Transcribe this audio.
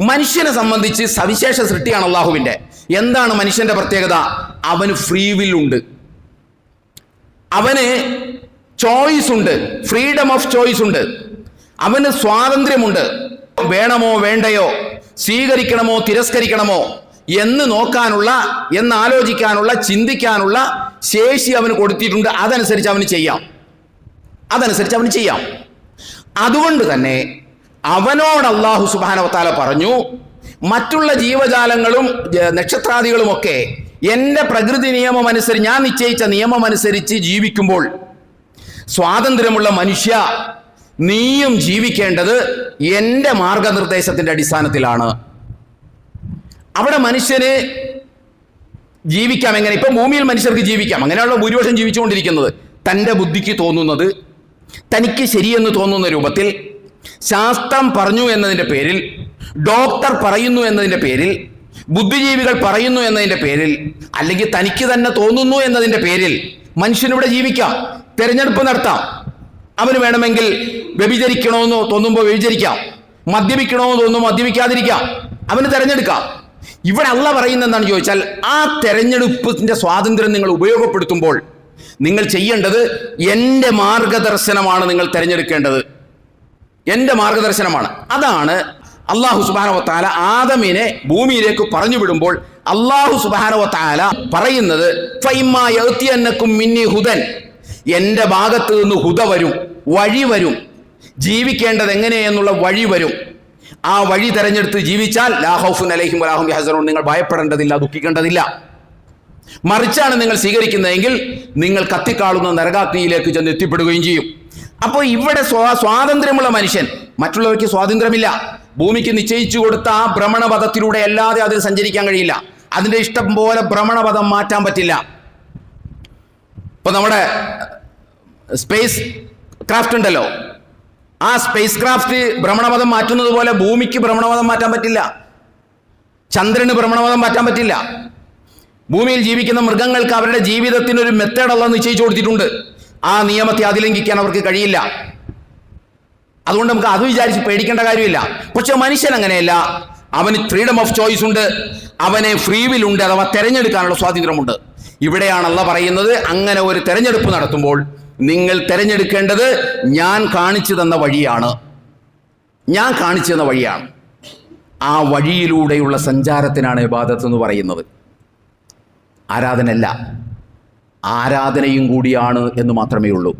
മനുഷ്യനെ സംബന്ധിച്ച് സവിശേഷ സൃഷ്ടിയാണ് അള്ളാഹുവിന്റെ. എന്താണ് മനുഷ്യന്റെ പ്രത്യേകത? അവന് ഫ്രീ വിൽ ഉണ്ട്. അവന് ചോയ്സ് ഉണ്ട്. ഫ്രീഡം ഓഫ് ചോയ്സ് ഉണ്ട്. അവന് സ്വാതന്ത്ര്യമുണ്ട്. വേണമോ വേണ്ടയോ? സ്വീകരിക്കണമോ തിരസ്കരിക്കണമോ? എന്ന് നോക്കാനുള്ള എന്ന് ആലോചിക്കാനുള്ള ചിന്തിക്കാനുള്ള ശേഷി അവന് കൊടുത്തിട്ടുണ്ട്. അതനുസരിച്ച് അവന് ചെയ്യാം. അതനുസരിച്ച് അവന് ചെയ്യാം. അതുകൊണ്ട് തന്നെ അവനോട് അള്ളാഹു സുബാനവത്താല പറഞ്ഞു മറ്റുള്ള ജീവജാലങ്ങളും നക്ഷത്രാദികളുമൊക്കെ എന്റെ പ്രകൃതി നിയമം അനുസരിച്ച് ഞാൻ നിശ്ചയിച്ച നിയമം അനുസരിച്ച് ജീവിക്കുമ്പോൾ സ്വാതന്ത്ര്യമുള്ള മനുഷ്യ നീയും ജീവിക്കേണ്ടത് എന്റെ മാർഗനിർദ്ദേശത്തിന്റെ അടിസ്ഥാനത്തിലാണ്. അവിടെ മനുഷ്യന് ജീവിക്കാം എങ്ങനെ? ഇപ്പം ഭൂമിയിൽ മനുഷ്യർക്ക് ജീവിക്കാം. അങ്ങനെയുള്ള ഭൂരിപക്ഷം ജീവിച്ചുകൊണ്ടിരിക്കുന്നത്. തന്റെ ബുദ്ധിക്ക് തോന്നുന്നത് തനിക്ക് ശരിയെന്ന് തോന്നുന്ന രൂപത്തിൽ ശാസ്ത്രം പറഞ്ഞു എന്നതിന്റെ പേരിൽ ഡോക്ടർ പറയുന്നു എന്നതിന്റെ പേരിൽ ബുദ്ധിജീവികൾ പറയുന്നു എന്നതിന്റെ പേരിൽ അല്ലെങ്കിൽ തനിക്ക് തന്നെ തോന്നുന്നു എന്നതിന്റെ പേരിൽ മനുഷ്യനിവിടെ ജീവിക്കാം തിരഞ്ഞെടുപ്പ് നടത്താം. അവന് വേണമെങ്കിൽ വ്യഭിചരിക്കണമെന്ന് തോന്നുമ്പോൾ വ്യഭിചരിക്കാം മദ്യപിക്കണമെന്ന് തോന്നുമ്പോൾ മദ്യപിക്കാതിരിക്കാം അവന് തിരഞ്ഞെടുക്കാം. ഇവിടെ അല്ല പറയുന്ന എന്താണെന്ന് ചോദിച്ചാൽ ആ തെരഞ്ഞെടുപ്പിന്റെ സ്വാതന്ത്ര്യം നിങ്ങൾ ഉപയോഗപ്പെടുത്തുമ്പോൾ നിങ്ങൾ ചെയ്യേണ്ടത് എന്റെ മാർഗദർശനമാണ് നിങ്ങൾ തിരഞ്ഞെടുക്കേണ്ടത്. എന്റെ മാർഗദർശനമാണ്. അതാണ് അള്ളാഹു സുബാനവത്താല ആദമിനെ ഭൂമിയിലേക്ക് പറഞ്ഞു വിടുമ്പോൾ അള്ളാഹു പറയുന്നത് "ഫൈമ്മാ യഅ്തിയന്നക്കും മിന്നി ഹുദൻ. എന്റെ ഭാഗത്ത് നിന്ന് ഹുദ വരും വഴി വരും. ജീവിക്കേണ്ടത് എങ്ങനെയെന്നുള്ള വഴി വരും. ആ വഴി തെരഞ്ഞെടുത്ത് ജീവിച്ചാൽ ലാഹൌഫുൻ അലഹിം വലാഹും ഹസറോൺ നിങ്ങൾ ഭയപ്പെടേണ്ടതില്ല ദുഃഖിക്കേണ്ടതില്ല. മറിച്ചാണ് നിങ്ങൾ സ്വീകരിക്കുന്നതെങ്കിൽ നിങ്ങൾ കത്തിക്കാളുന്ന നരകാഗ്നിയിലേക്ക് ചെന്ന് എത്തിപ്പെടുകയും ചെയ്യും. അപ്പോൾ ഇവിടെ സ്വാ സ്വാതന്ത്ര്യമുള്ള മനുഷ്യൻ മറ്റുള്ളവർക്ക് സ്വാതന്ത്ര്യമില്ല. ഭൂമിക്ക് നിശ്ചയിച്ചു കൊടുത്ത ആ ഭ്രമണപഥത്തിലൂടെ അല്ലാതെ അതിന് സഞ്ചരിക്കാൻ കഴിയില്ല. അതിന്റെ ഇഷ്ടം പോലെ ഭ്രമണപഥം മാറ്റാൻ പറ്റില്ല. ഇപ്പം നമ്മുടെ സ്പേസ് ക്രാഫ്റ്റ് ഉണ്ടല്ലോ. ആ സ്പേസ് ക്രാഫ്റ്റ് ഭ്രമണപഥം മാറ്റുന്നത് പോലെ ഭൂമിക്ക് ഭ്രമണപഥം മാറ്റാൻ പറ്റില്ല. ചന്ദ്രന് ഭ്രമണപഥം മാറ്റാൻ പറ്റില്ല. ഭൂമിയിൽ ജീവിക്കുന്ന മൃഗങ്ങൾക്ക് അവരുടെ ജീവിതത്തിന് ഒരു മെത്തേഡ് അല്ല നിശ്ചയിച്ചു കൊടുത്തിട്ടുണ്ട്. ആ നിയമത്തെ അതിലംഘിക്കാൻ അവർക്ക് കഴിയില്ല. അതുകൊണ്ട് നമുക്ക് അത് വിചാരിച്ച് പേടിക്കേണ്ട കാര്യമില്ല. പക്ഷെ മനുഷ്യൻ അങ്ങനെയല്ല. അവന് ഫ്രീഡം ഓഫ് ചോയ്സ് ഉണ്ട്. അവന് ഫ്രീ വിൽ ഉണ്ട് അഥവാ തെരഞ്ഞെടുക്കാനുള്ള സ്വാതന്ത്ര്യമുണ്ട്. ഇവിടെയാണല്ല പറയുന്നത്. അങ്ങനെ ഒരു തെരഞ്ഞെടുപ്പ് നടത്തുമ്പോൾ നിങ്ങൾ തിരഞ്ഞെടുക്കേണ്ടത് ഞാൻ കാണിച്ചു തന്ന വഴിയാണ്. ഞാൻ കാണിച്ചു തന്ന വഴിയാണ്. ആ വഴിയിലൂടെയുള്ള സഞ്ചാരത്തിനാണ് ഇബാദത്ത് എന്ന് പറയുന്നത്. ആരാധനയല്ല. ആരാധനയും കൂടിയാണ് എന്ന് മാത്രമേ ഉള്ളൂ